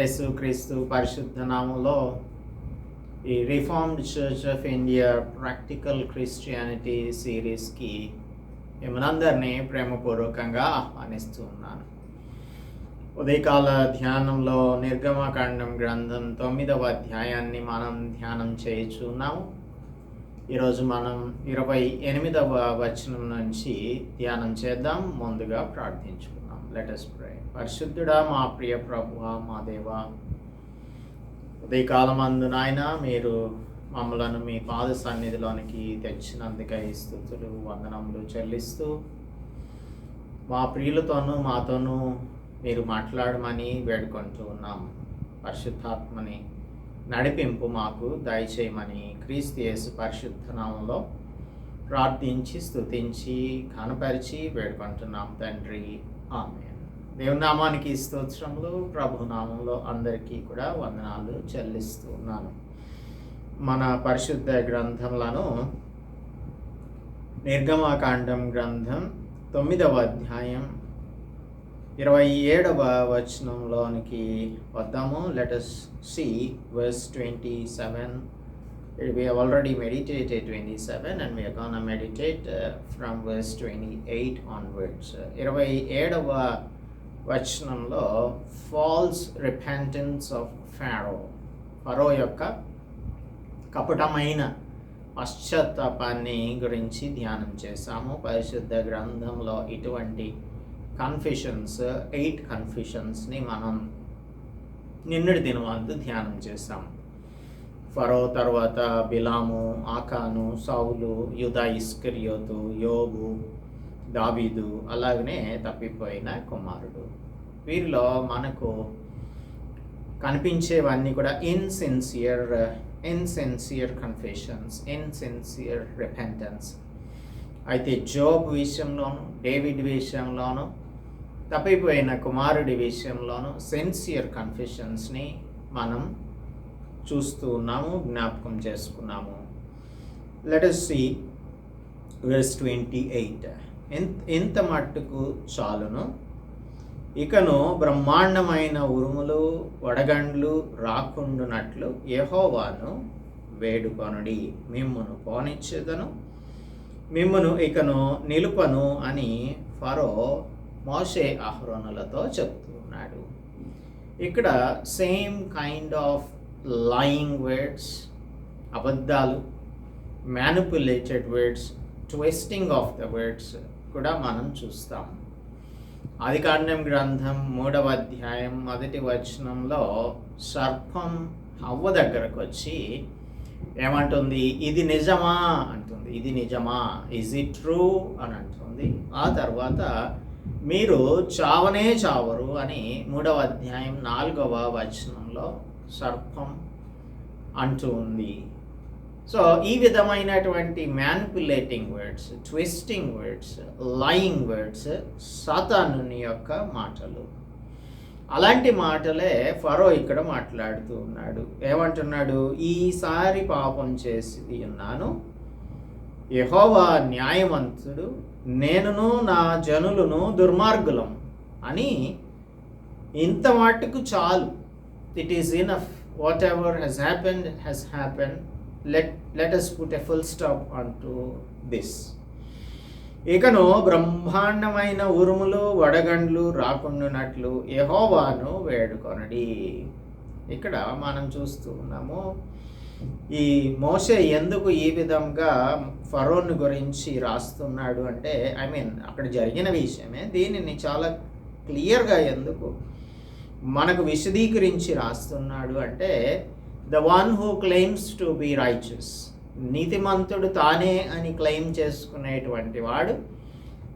మన యేసు క్రీస్తు పరిశుద్ధ నామంలో ఈ reformed church of India practical Christianity సిరీస్కి మిమ్మల్ందరినీ ప్రేమపూర్వకంగా ఆహ్వానిస్తూ ఉన్నాను. ఉదయకాల ధ్యానంలో నిర్గమకాండం గ్రంథం తొమ్మిదవ అధ్యాయాన్ని మనం ధ్యానం చేయుచున్నాము ఈరోజు మనం ఇరవై ఎనిమిదవ వచనం నుంచి ధ్యానం చేద్దాం. ముందుగా ప్రార్థించుకుందాం. లెటస్ ప్రే పరిశుద్ధుడా మా ప్రియ ప్రభువ మా దేవ ఉదయకాలమందు నాయన మీరు మమ్మలను మీ పాద సన్నిధిలోనికి తెచ్చినందుకై స్థుతులు వందనములు చెల్లిస్తూ మా ప్రియులతోనూ మాతోనూ మీరు మాట్లాడమని వేడుకుంటూ ఉన్నాం పరిశుద్ధాత్మని నడిపింపు మాకు దయచేయమని క్రీస్తు యేసు పరిశుద్ధనామంలో ప్రార్థించి స్తుతించి కనపరిచి వేడుకుంటున్నాం తండ్రి. ఆమె దేవునామానికి స్తోత్రములు ప్రభు నామంలో అందరికీ కూడా వందనాలు చెల్లిస్తూ ఉన్నాను మన పరిశుద్ధ గ్రంథములను నిర్గమాకాండం గ్రంథం తొమ్మిదవ అధ్యాయం ఇరవై ఏడవ వచనంలోనికి వద్దాము. Let us see verse twenty seven Uh, we have already meditated 27 and we are going to meditate uh, from verse 28 onwards. Uh, ఇరవై ఏడవ వచనంలో false repentance of Pharaoh Pharaoh యొక్క కపటమైన పశ్చాత్తాపాన్ని గురించి ధ్యానం చేశాము. పరిశుద్ధ గ్రంథంలో ఇటువంటి కన్ఫ్యూషన్స్ ఎయిట్ కన్ఫ్యూషన్స్ని మనం నిన్నటి దినవంతు ధ్యానం చేశాము ఫరో తర్వాత బిలాము ఆకాను సౌలు యుధ ఇస్కరియోతు యోగు దావీదు అలాగనే తప్పిపోయిన కుమారుడు. వీరిలో మనకు కనిపించేవన్నీ కూడా insincere insincere confessions insincere repentance. అయితే జోబ్ విషయంలోను డేవిడ్ విషయంలోను తప్పిపోయిన కుమారుడి విషయంలోను సిన్సియర్ కన్ఫెషన్స్ని మనం చూస్తూ ఉన్నాము జ్ఞాపకం చేసుకున్నాము. Let us see verse twenty eight ఎంత మట్టుకు చాలును? ఇకను బ్రహ్మాండమైన ఉరుములు వడగండ్లు రాకుండునట్లు యహోవాను వేడుకొనుడి. మిమ్మును పోనిచ్చేదను. మిమ్మును ఇకను నిలుపను అని ఫరో మోషే అహ్రోనులతో చెప్తూ ఉన్నాడు. ఇక్కడ same kind of lying words అబద్ధాలు manipulated words twisting of the words కూడా మనం చూస్తాం. ఆదికాండం గ్రంథం మూడవ అధ్యాయం మొదటి వచనంలో సర్పం హవ్వ దగ్గరకు వచ్చి ఏమంటుంది? ఇది నిజమా? అంటుంది. ఇది నిజమా? ఇజ్ ఇట్ ట్రూ అని అంటుంది. ఆ తర్వాత మీరు చావనే చావరు అని మూడవ అధ్యాయం నాలుగవ వచనంలో సర్పం అంటూ ఉంది. సో ఈ విధమైనటువంటి manipulating words twisting words lying words సాతానుని యొక్క మాటలు. అలాంటి మాటలే ఫరో ఇక్కడ మాట్లాడుతూ ఉన్నాడు. ఏమంటున్నాడు? ఈసారి పాపం చేసి ఉన్నాను. యహోవా న్యాయవంతుడు నేనును నా జనులను దుర్మార్గులం అని ఇంత మట్టుకు చాలు. It is enough whatever has happen has happen let let us put a full stop on to this ఇకను బ్రహ్మాండమైన ఉరుములు వడగండ్లు రాకుండానట్లు యహోవాను వేడుకొనడి. ఇక్కడ మనం చూస్తూ ఉన్నాము ఈ మోసే ఎందుకు ఈ విధంగా ఫరోన్ గురించి రాస్తున్నాడు అంటే ఐ మీన్ అక్కడ జరిగిన విషయమే. దీనిని చాలా క్లియర్గా ఎందుకు మనకు విశదీకరించి రాస్తున్నాడు అంటే the one who claims to be righteous నీతిమంతుడు తానే అని క్లెయిమ్ చేసుకునేటువంటి వాడు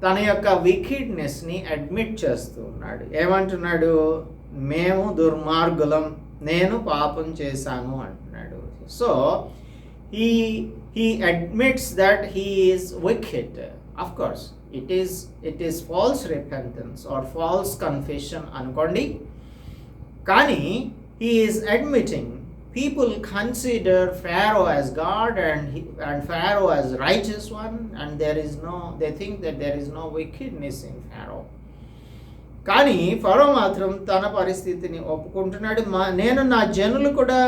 తన యొక్క వికిడ్నెస్ని అడ్మిట్ చేస్తూ ఉన్నాడు. ఏమంటున్నాడు? మేము దుర్మార్గులం నేను పాపం చేశాను అంటున్నాడు. So he he admits that he is wicked of course it is it is false repentance or false confession అనుకోండి. కానీ is admitting people consider Pharaoh as God and and Pharaoh as righteous one and there is no they think that there is no wickedness in Pharaoh కానీ Pharaoh మాత్రం తన పరిస్థితిని ఒప్పుకుంటున్నాడు. మా నేను నా జనులు కూడా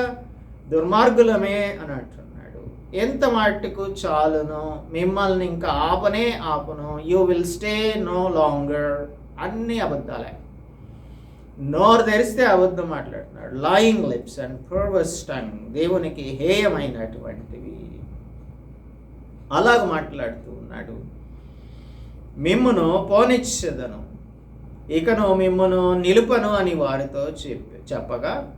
దుర్మార్గులమే అని అంటున్నాడు. ఎంత మట్టుకు చాలును మిమ్మల్ని ఇంకా ఆపనే ఆపను you will stay no longer అన్ని అబద్ధాలే. నోరు తెరిస్తే అబద్ధం మాట్లాడుతున్నాడు. Lying lips and perverse tongue దేవునికి హేయమైనటువంటివి. అలాగ మాట్లాడుతూ ఉన్నాడు. మిమ్మును పోనిచ్చదను. ఇకను మిమ్మును నిలుపను అని వారితో చెప్పి చెప్పగా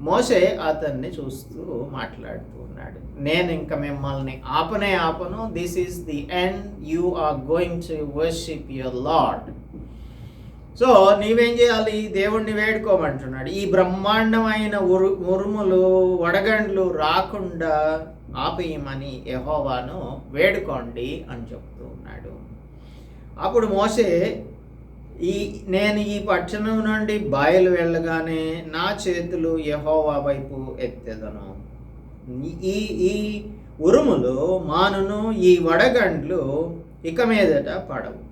మోసే అతన్ని చూస్తూ మాట్లాడుతూ ఉన్నాడు. నేను ఇంకా మిమ్మల్ని ఆపనే ఆపను. This is the end you are going to worship your Lord so నీవేం చేయాలి? దేవుణ్ణి వేడుకోమంటున్నాడు. ఈ బ్రహ్మాండమైన ఉరు ఉరుములు వడగండ్లు రాకుండా ఆపేయమని యహోవాను వేడుకోండి అని చెప్తూ ఉన్నాడు. అప్పుడు మోసే ఈ నేను ఈ పట్టణం నుండి బయలు వెళ్ళగానే నా చేతులు యహోవా వైపు ఎత్తెదను. ఈ ఈ ఉరుములు మానును ఈ వడగండ్లు ఇక మీదట పడవు.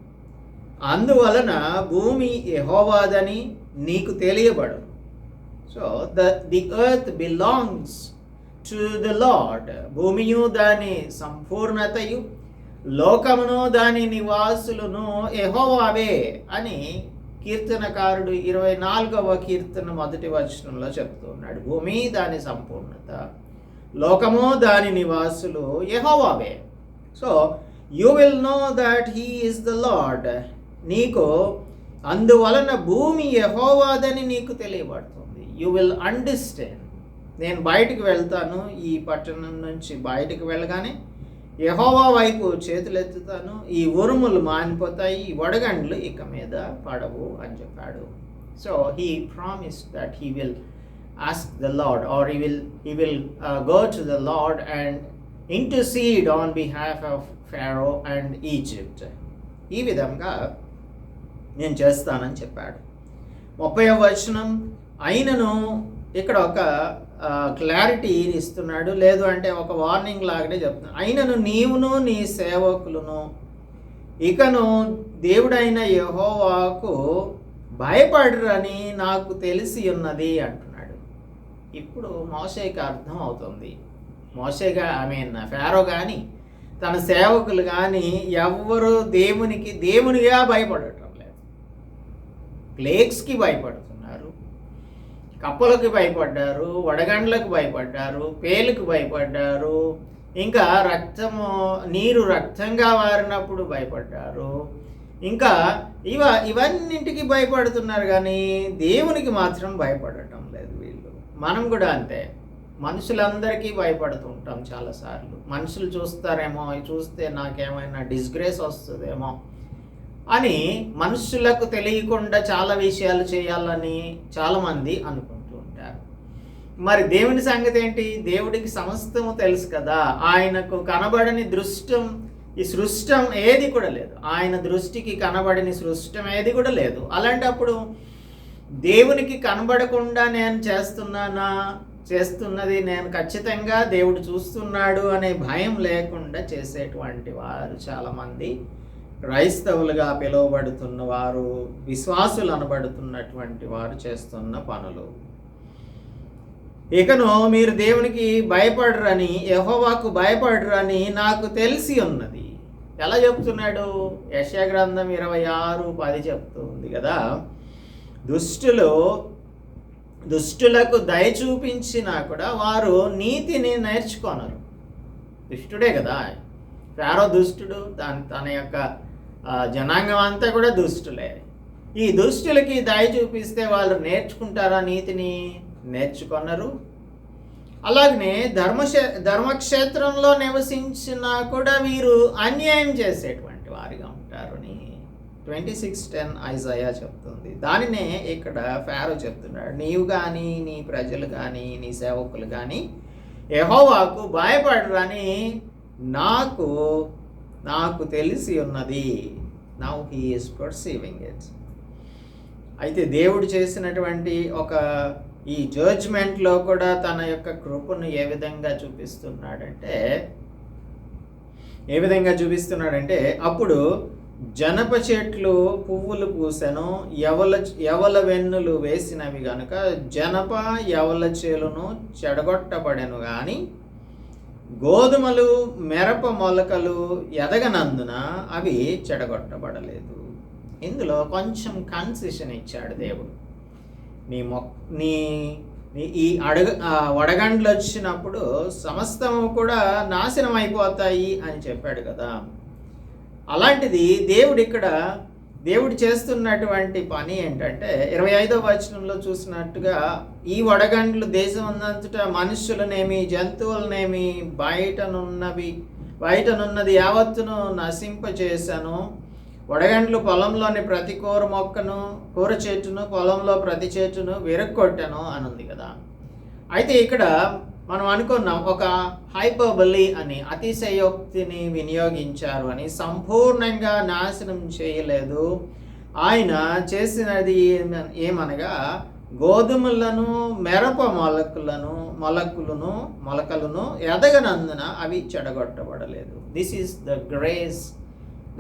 అందువలన భూమి యహోవాదని నీకు తెలియబడు. So the the earth belongs to the Lord భూమియు దాని సంపూర్ణతయు లోకమును దాని నివాసులను ఎహోవావే అని కీర్తనకారుడు ఇరవై నాలుగవ కీర్తన మొదటి వచనంలో చెప్తున్నాడు భూమి దాని సంపూర్ణత లోకము దాని నివాసులు యహోవావే. So you will know that he is the Lord నీకు అందువలన భూమి యహోవాదని నీకు తెలియబడుతుంది. యూ విల్ అండర్స్టాండ్ నేను బయటికి వెళ్తాను ఈ పట్టణం నుంచి బయటికి వెళ్ళగానే యహోవా వైపు చేతులు ఎత్తుతాను ఈ ఉరుములు మానిపోతాయి ఈ వడగండ్లు ఇక మీద పడవు అని చెప్పాడు. So he promise that he will ask the Lord or he will he will go to the Lord and intercede on behalf of Pharaoh and Egypt ఈ విధంగా నేను చేస్తానని చెప్పాడు. ముప్పై వచనం అయినను ఇక్కడ ఒక క్లారిటీ ఇస్తున్నాడు. లేదు అంటే ఒక వార్నింగ్ లాగానే చెప్తున్నాడు. అయినను నీవును నీ సేవకులను. ఇకను దేవుడైన యహోవాకు భయపడరని నాకు తెలిసి ఉన్నది అంటున్నాడు. ఇప్పుడు మోసేకి అర్థం అవుతుంది. మోసేగా ఐ మీన్ ఫారో కానీ తన సేవకులు కానీ ఎవ్వరు దేవునికి దేవునిగా భయపడటం ప్లేగ్స్కి భయపడుతున్నారు కప్పలకు భయపడ్డారు వడగండ్లకు భయపడ్డారు పేలుకు భయపడ్డారు ఇంకా రక్తము నీరు రక్తంగా మారినప్పుడు భయపడ్డారు. ఇంకా ఇవ ఇవన్నింటికి భయపడుతున్నారు కానీ దేవునికి మాత్రం భయపడటం లేదు వీళ్ళు. మనం కూడా అంతే. మనుషులందరికీ భయపడుతూ ఉంటాం చాలాసార్లు. మనుషులు చూస్తారేమో అవి చూస్తే నాకేమైనా డిస్గ్రేస్ వస్తుందేమో అని మనుషులకు తెలియకుండా చాలా విషయాలు చేయాలని చాలామంది అనుకుంటూ ఉంటారు. మరి దేవుని సంగతి ఏంటి? దేవుడికి సమస్తము తెలుసు కదా. ఆయనకు కనబడని దృష్టం ఈ సృష్టం ఏది కూడా లేదు. ఆయన దృష్టికి కనబడని సృష్టం ఏది కూడా లేదు. అలాంటప్పుడు దేవునికి కనబడకుండా నేను చేస్తున్నానా? చేస్తున్నది నేను ఖచ్చితంగా దేవుడు చూస్తున్నాడు అనే భయం లేకుండా చేసేటువంటి వారు చాలామంది క్రైస్తవులుగా పిలువబడుతున్న వారు విశ్వాసులు అనబడుతున్నటువంటి వారు చేస్తున్న పనులు. ఇకను మీరు దేవునికి భయపడరని యహోవాకు భయపడరని నాకు తెలిసి ఉన్నది. ఎలా చెప్తున్నాడు? యశగ్రంథం ఇరవై ఆరు పది చెప్తుంది కదా. దుష్టులు దుష్టులకు దయ చూపించినా కూడా వారు నీతిని నేర్చుకోనరు. దుష్టుడే కదా. ఫారో దుష్టుడు దాని తన యొక్క జనాంగం అంతా కూడా దుష్టులే. ఈ దుష్టులకి దయ చూపిస్తే వాళ్ళు నేర్చుకుంటారా నీతిని? నేర్చుకున్నారు అలాగనే ధర్మక్షే ధర్మక్షేత్రంలో నివసించినా కూడా వీరు అన్యాయం చేసేటువంటి వారిగా ఉంటారని ట్వంటీ సిక్స్ టెన్ ఐజయా చెప్తుంది. దానినే ఇక్కడ ఫారో చెప్తున్నాడు. నీవు కానీ నీ ప్రజలు కానీ నీ సేవకులు కానీ ఎహోవాకు భయపడరని నాకు నాకు తెలిసి ఉన్నది. Now he is perceiving it అయితే దేవుడు చేసినటువంటి ఒక ఈ జడ్జ్మెంట్లో కూడా తన యొక్క కృపను ఏ విధంగా చూపిస్తున్నాడంటే ఏ విధంగా చూపిస్తున్నాడంటే అప్పుడు జనప చెట్లు పువ్వులు పూసెను ఎవల ఎవల వెన్నులు వేసినవి గనుక జనప ఎవల చేలును చెడగొట్టబడెను కానీ గోధుమలు మిరప మొలకలు ఎదగనందున అవి చెడగొట్టబడలేదు. ఇందులో కొంచెం కన్సెషన్ ఇచ్చాడు దేవుడు. నీ మొక్క నీ ఈ అడగ వడగండ్లు వచ్చినప్పుడు సమస్తము కూడా నాశనం అయిపోతాయి అని చెప్పాడు కదా. అలాంటిది దేవుడు ఇక్కడ దేవుడు చేస్తున్నటువంటి పని ఏంటంటే ఇరవై ఐదో వచనంలో చూసినట్టుగా ఈ వడగండ్లు దేశం ఉన్నంతటా మనుషులనేమి జంతువులనేమి బయటనున్నవి బయటనున్నది యావత్తును నశింపచేశాను. వడగండ్లు పొలంలోని ప్రతి కూర మొక్కను కూర చెట్టును పొలంలో ప్రతి చెట్టును విరక్కొట్టాను అని ఉంది కదా. అయితే ఇక్కడ మనం అనుకున్నాం ఒక హైపర్బలి అని అతిశయోక్తిని వినియోగించారు అని సంపూర్ణంగా నాశనం చేయలేదు. ఆయన చేసినది ఏమనగా గోధుమలను మిరప మొలకలను మొలకలను మొలకలను ఎదగనందున అవి చెడగొట్టబడలేదు. This is the grace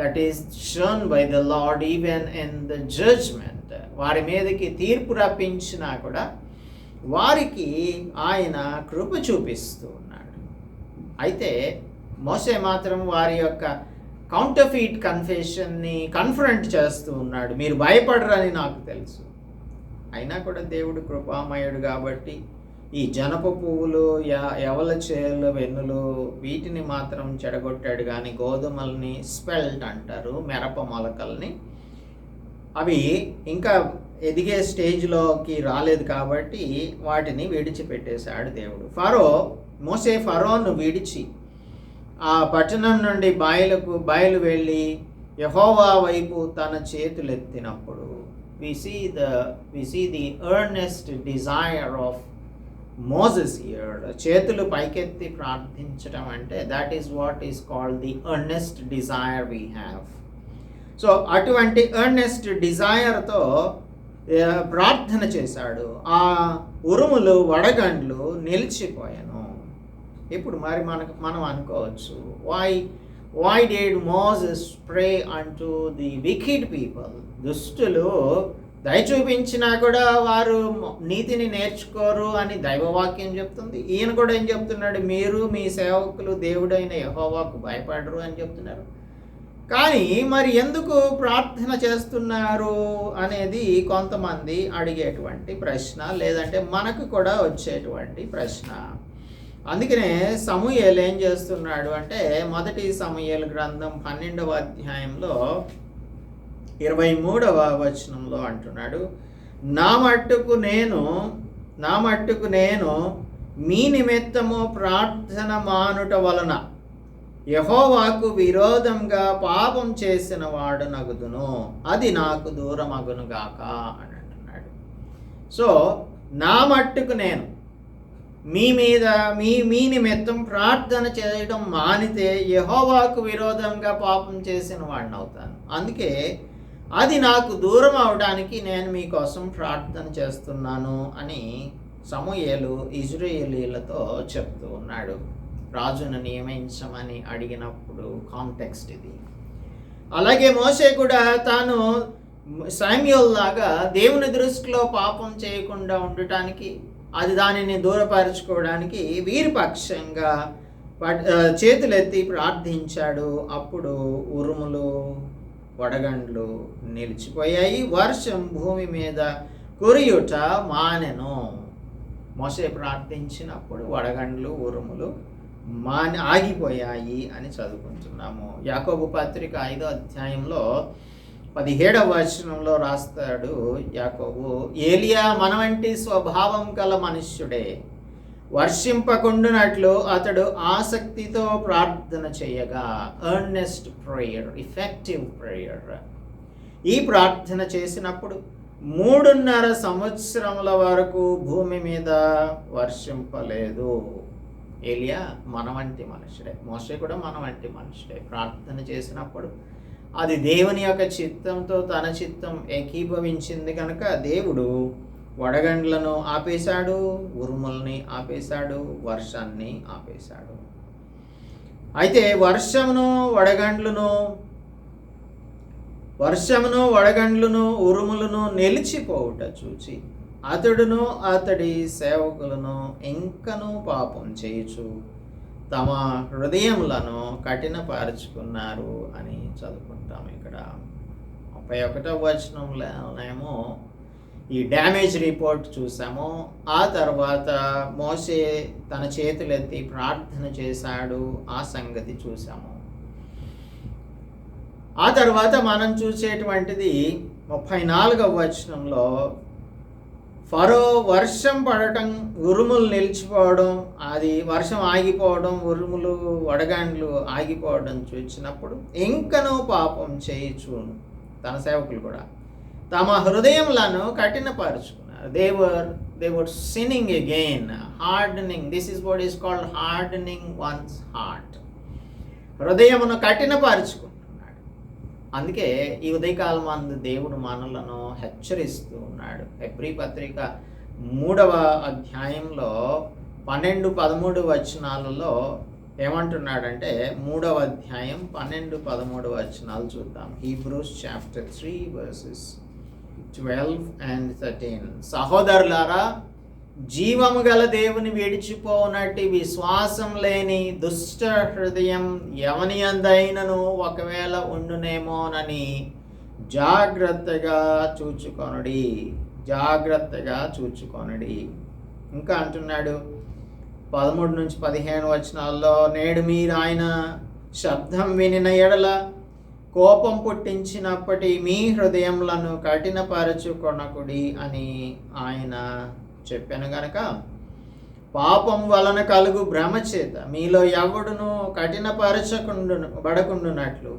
that is shown by the Lord even in the judgement వారి మీదకి తీర్పు రప్పించినా కూడా వారికి ఆయన కృప చూపిస్తూ ఉన్నాడు. అయితే మోసే మాత్రం వారి యొక్క కౌంటర్ఫీట్ కన్ఫెషన్ని కన్ఫరెంట్ చేస్తూ ఉన్నాడు. మీరు భయపడరని నాకు తెలుసు. అయినా కూడా దేవుడు కృపామయుడు కాబట్టి ఈ జనప పువ్వులు య- చేలు వెన్నులు వీటిని మాత్రం చెడగొట్టాడు. కానీ గోధుమల్ని స్పెల్ట్ అంటారు మిరప మొలకల్ని. అవి ఇంకా ఎదిగే స్టేజ్లోకి రాలేదు కాబట్టి వాటిని విడిచిపెట్టేశాడు దేవుడు. ఫరో మోసే ఫరోను విడిచి ఆ పట్టణం నుండి బాయలకు బయలు వెళ్ళి యహోవా వైపు తన చేతులెత్తినప్పుడు we see the we see the earnest desire of Moses here చేతులు పైకెత్తి ప్రార్థించడం అంటే that is what is called the earnest desire we have so అటువంటి ఎర్నెస్ట్ డిజైర్తో ప్రార్థన చేశాడు. ఆ ఉరుములు వడగండ్లు నిలిచిపోయాను. ఇప్పుడు మరి మనకు మనం అనుకోవచ్చు. Why why did Moses pray అంటూ ది వికిడ్ పీపుల్ దుష్టులు దయ చూపించినా కూడా వారు నీతిని నేర్చుకోరు అని దైవవాక్యం చెప్తుంది. ఈయన కూడా ఏం చెప్తున్నాడు? మీరు మీ సేవకులు దేవుడైన యహోవాకు భయపడరు అని చెప్తున్నారు. కానీ మరి ఎందుకు ప్రార్థన చేస్తున్నారు అనేది కొంతమంది అడిగేటువంటి ప్రశ్న లేదంటే మనకు కూడా వచ్చేటువంటి ప్రశ్న. అందుకనే సమూయేలు ఏం చేస్తున్నాడు అంటే మొదటి సమూయేలు గ్రంథం పన్నెండవ అధ్యాయంలో ఇరవై మూడవ వచనంలో అంటున్నాడు నా మట్టుకు నేను నా మట్టుకు నేను మీ నిమిత్తము ప్రార్థన మానుట వలన యహోవాకు విరోధంగా పాపం చేసిన వాడు నగుదును. అది నాకు దూరం అగునుగాక అని అంటున్నాడు. సో నా మట్టుకు నేను మీ మీద మీ మీ నిమిత్తం ప్రార్థన చేయడం మానితే యహోవాకు విరోధంగా పాపం చేసిన వాడిని అవుతాను అందుకే అది నాకు దూరం అవడానికి నేను మీకోసం ప్రార్థన చేస్తున్నాను అని సమూహలు ఇజ్రాయేలీలతో చెప్తూ ఉన్నాడు. రాజును నియమించమని అడిగినప్పుడు కాంటెక్స్ట్ ఇది. అలాగే మోసే కూడా తాను సామ్యుల్ లాగా దేవుని దృష్టిలో పాపం చేయకుండా ఉండటానికి అది దానిని దూరపరచుకోవడానికి వీరపక్షంగా చేతులెత్తి ప్రార్థించాడు. అప్పుడు ఉరుములు వడగండ్లు నిలిచిపోయాయి. వర్షం భూమి మీద కురియుట మానెను. మోసే ప్రార్థించినప్పుడు వడగండ్లు ఉరుములు మాని ఆగిపోయాయి అని చదువుకుంటున్నాము. యాకోబు పత్రిక ఐదో అధ్యాయంలో పదిహేడవ వచనంలో రాస్తాడు యాకోబు ఏలియా మన వంటి స్వభావం గల మనుష్యుడే వర్షింపకుండునట్లు అతడు ఆసక్తితో ప్రార్థన చేయగా ఎర్నెస్ట్ ప్రేయర్ ఇఫెక్టివ్ ప్రేయర్ ఈ ప్రార్థన చేసినప్పుడు మూడున్నర సంవత్సరముల వరకు భూమి మీద వర్షింపలేదు. ఏలియా మన వంటి మనుషుడే మోసే కూడా మన వంటి మనుషుడే ప్రార్థన చేసినప్పుడు అది దేవుని యొక్క చిత్తంతో తన చిత్తం ఏకీభవించింది కనుక దేవుడు వడగండ్లను ఆపేశాడు ఉరుముల్ని ఆపేశాడు వర్షాన్ని ఆపేశాడు. అయితే వర్షమును వడగండ్లను వర్షమును వడగండ్లను ఉరుములను నిలిచిపోవుట చూచి అతడును అతడి సేవకులను ఇంకను పాపం చేయుచు తమ హృదయములను కఠినపరుచుకున్నారు అని చదువుకుంటాం ఇక్కడ. ముప్పై ఒకటో వచనంలోనేమో ఈ డ్యామేజ్ రిపోర్ట్ చూసాము. ఆ తర్వాత మోసే తన చేతులెత్తి ప్రార్థన చేశాడు. ఆ సంగతి చూసాము. ఆ తర్వాత మనం చూసేటువంటిది ముప్పై నాలుగవ వచనంలో ఫరో వర్షం పడటం ఉరుములు నిలిచిపోవడం అది వర్షం ఆగిపోవడం ఉరుములు వడగాండ్లు ఆగిపోవడం చూచినప్పుడు ఇంకనో పాపం చేయుచును తన సేవకులు కూడా. తమ హృదయములను కఠినపరుచుకున్నారు. They were they were sinning again hardening this is what is called hardening one's heart హృదయమును కఠినపరుచుకున్నారు. అందుకే ఈ ఉదయకాలం అందు దేవుడు మనలను హెచ్చరిస్తూ ఉన్నాడు. ఎబ్రి పత్రిక మూడవ అధ్యాయంలో పన్నెండు పదమూడు వచనాలలో ఏమంటున్నాడంటే మూడవ అధ్యాయం పన్నెండు పదమూడు వచనాలు చూద్దాం. Hebrews chapter three verses twelve and thirteen. సహోదరులారా జీవము గల దేవుని విడిచిపోనట్టి విశ్వాసం లేని దుష్ట హృదయం ఎవని అందైనను ఒకవేళ ఉండునేమోనని జాగ్రత్తగా చూచుకొనడి. జాగ్రత్తగా చూచుకొనడి. ఇంకా అంటున్నాడు పదమూడు నుంచి పదిహేను వచనాల్లో నేడు మీరు ఆయన శబ్దం వినిన ఎడల కోపం పుట్టించినప్పటి మీ హృదయములను కఠినపరచుకొనకుడి అని ఆయన చెప్పాను గనక పాపం వలన కలుగు భ్రమచేత మీలో ఎవడును కఠినపరచకుండు బడకుండునట్లు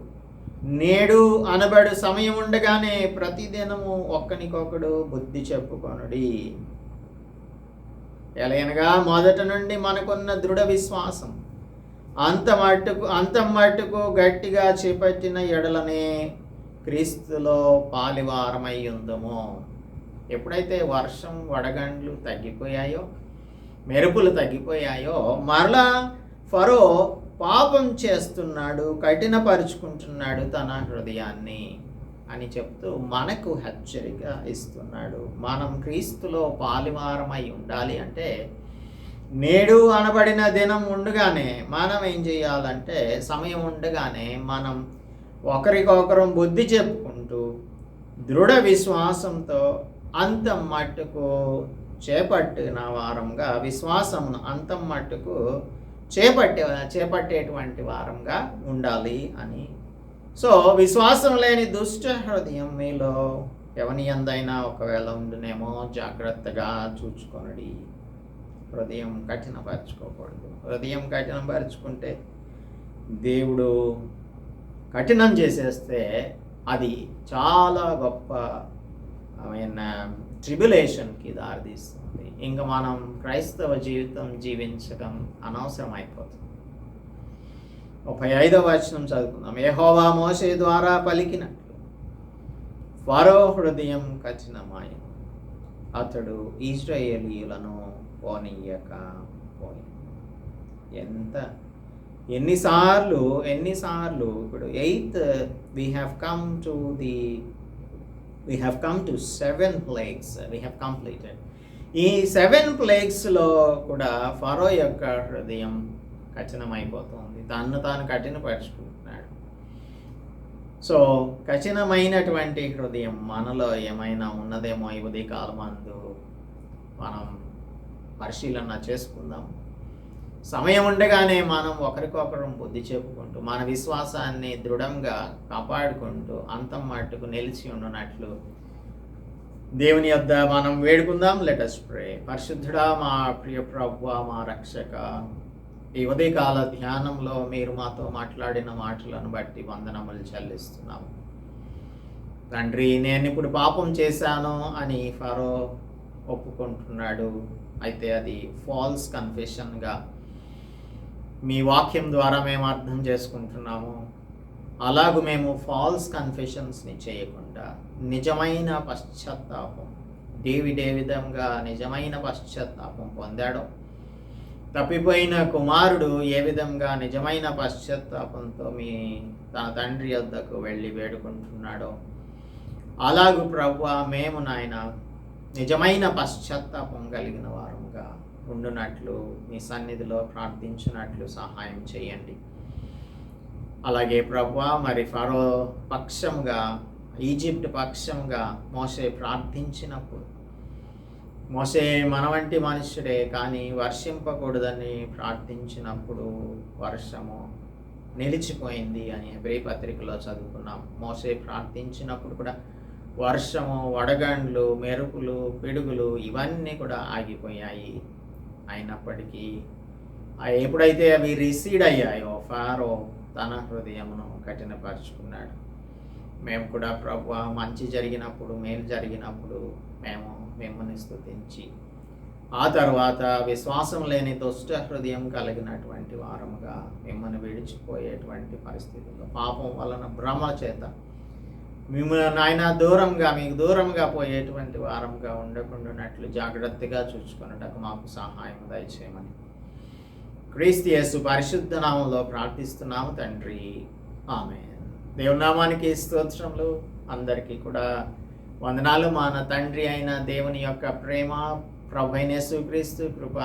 నేడు అనబడు సమయం ఉండగానే ప్రతిదినము ఒక్కనికొకడు బుద్ధి చెప్పుకొనుడి. ఎలాగనగా మొదట నుండి మనకున్న దృఢ విశ్వాసం అంత మట్టుకు అంత మట్టుకు గట్టిగా చేపట్టిన ఎడలనే క్రీస్తులో పాలివారమై ఉందమో. ఎప్పుడైతే వర్షం వడగండ్లు తగ్గిపోయాయో మెరుపులు తగ్గిపోయాయో మరలా ఫరో పాపం చేస్తున్నాడు కఠినపరుచుకుంటున్నాడు తన హృదయాన్ని అని చెప్తూ మనకు హెచ్చరిక ఇస్తున్నాడు. మనం క్రీస్తులో పాలివారమై ఉండాలి అంటే నేడు అనబడిన దినం ఉండగానే మనం ఏం చేయాలంటే సమయం ఉండగానే మనం ఒకరికొకరం బుద్ధి చెప్పుకుంటూ దృఢ విశ్వాసంతో అంతం మట్టుకు చేపట్టిన వారంగా విశ్వాసమును అంతం మట్టుకు చేపట్టే చేపట్టేటువంటి వారంగా ఉండాలి అని. సో విశ్వాసం లేని దుష్ట హృదయం మీలో ఎవని ఎందైనా ఒకవేళ ఉండునేమో జాగ్రత్తగా చూచుకొనడి. హృదయం కఠినపరచుకోకూడదు. హృదయం కఠినపరుచుకుంటే దేవుడు కఠినం చేసేస్తే అది చాలా గొప్ప మీన్ ట్రిబులేషన్కి um, దారితీస్తుంది. ఇంకా మనం క్రైస్తవ జీవితం జీవించడం అనవసరం అయిపోతుంది ముప్పై ఐదవ వచనం చదువుకుందాం. యెహోవా మోసే ద్వారా పలికినట్లు. ఫరో హృదయం కఠినమాయ అతడు ఇజ్రాయేలీయులను పోనీయక పోయి ఎంత? ఎన్నిసార్లు ఎన్నిసార్లు ఇప్పుడు eighth we have come to the we have come to seven plagues we have completed ఈ సెవెన్ ప్లేగ్స్లో కూడా ఫరో యొక్క హృదయం కఠినమైపోతుంది. తను తాను కఠినపరుచుకుంటున్నాడు. సో కఠినమైనటువంటి హృదయం మనలో ఏమైనా ఉన్నదేమో ఈ ఉదయకాలమందు మనం పరిశీలన చేసుకుందాం. సమయం ఉండగానే మనం ఒకరికొకరు బుద్ధి చెప్పుకుంటూ మన విశ్వాసాన్ని దృఢంగా కాపాడుకుంటూ అంతం మట్టుకు నిలిచి ఉండనట్లు దేవుని యొద్ద మనం వేడుకుందాం. లెటస్ ప్రే పరిశుద్ధుడా మా ప్రియ ప్రభు మా రక్షక ఈ ఉదయకాల ధ్యానంలో మీరు మాతో మాట్లాడిన మాటలను బట్టి వందనములు చెల్లిస్తున్నాము తండ్రి నేను ఇప్పుడు పాపం చేశాను అని ఫరో ఒప్పుకుంటున్నాడు. అయితే అది ఫాల్స్ కన్ఫెషన్గా మీ వాక్యం ద్వారా మేము అర్థం చేసుకుంటున్నాము. అలాగూ మేము ఫాల్స్ కన్ఫెషన్స్ని చేయకుండా నిజమైన పశ్చాత్తాపం డేవిడ్ ఏ విధంగా నిజమైన పశ్చాత్తాపం పొందాడో తప్పిపోయిన కుమారుడు ఏ విధంగా నిజమైన పశ్చాత్తాపంతో మీ తన తండ్రి వద్దకు వెళ్ళి వేడుకుంటున్నాడో అలాగు ప్రభు మేము నాయన నిజమైన పశ్చాత్తాపం కలిగిన వారు. ఉండునట్లు మీ సన్నిధిలో ప్రార్థించినట్లు సహాయం చేయండి. అలాగే ప్రభు మరి ఫరో పక్షంగా ఈజిప్ట్ పక్షంగా మోసే ప్రార్థించినప్పుడు మోసే మన వంటి మనుషుడే కానీ వర్షింపకూడదని ప్రార్థించినప్పుడు వర్షము నిలిచిపోయింది అని హెబ్రీ పత్రికలో చదువుకున్నాం. మోసే ప్రార్థించినప్పుడు కూడా వర్షము వడగండ్లు మెరుపులు పిడుగులు ఇవన్నీ కూడా ఆగిపోయాయి. అయినప్పటికీ ఎప్పుడైతే అవి రిసీడ్ అయ్యాయో ఫారో తన హృదయమును కఠినపరుచుకున్నాడు. మేము కూడా ప్రభు మంచి జరిగినప్పుడు మేలు జరిగినప్పుడు మేము మిమ్మల్ని స్థుతించి ఆ తర్వాత విశ్వాసం లేని దుష్ట హృదయం కలిగినటువంటి వారముగా మిమ్మల్ని విడిచిపోయేటువంటి పరిస్థితుల్లో పాపం వలన భ్రమ చేత మిమ్మల్ని నాయన దూరంగా మీకు దూరంగా పోయేటువంటి వారంగా ఉండకుండానట్లు జాగ్రత్తగా చూసుకున్నటకు మాకు సహాయం దయచేయమని. క్రీస్తు యేసు పరిశుద్ధ నామంలో ప్రార్థిస్తున్నాము తండ్రి. ఆమె దేవునామానికి స్తోత్రంలో అందరికీ కూడా వందనాలు. మన తండ్రి అయిన దేవుని యొక్క ప్రేమ ప్రభైనేసు క్రీస్తు కృప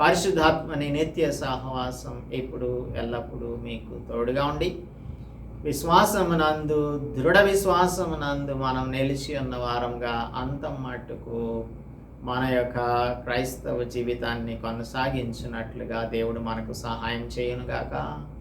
పరిశుద్ధాత్మని నిత్య సహవాసం ఎప్పుడు ఎల్లప్పుడూ మీకు తోడుగా ఉండి విశ్వాసమునందు దృఢ విశ్వాసమునందు మనం నిలిచి ఉన్న వారంగా అంతం మట్టుకు మన యొక్క క్రైస్తవ జీవితాన్ని కొనసాగించినట్లుగా దేవుడు మనకు సహాయం చేయనుగాక. గాక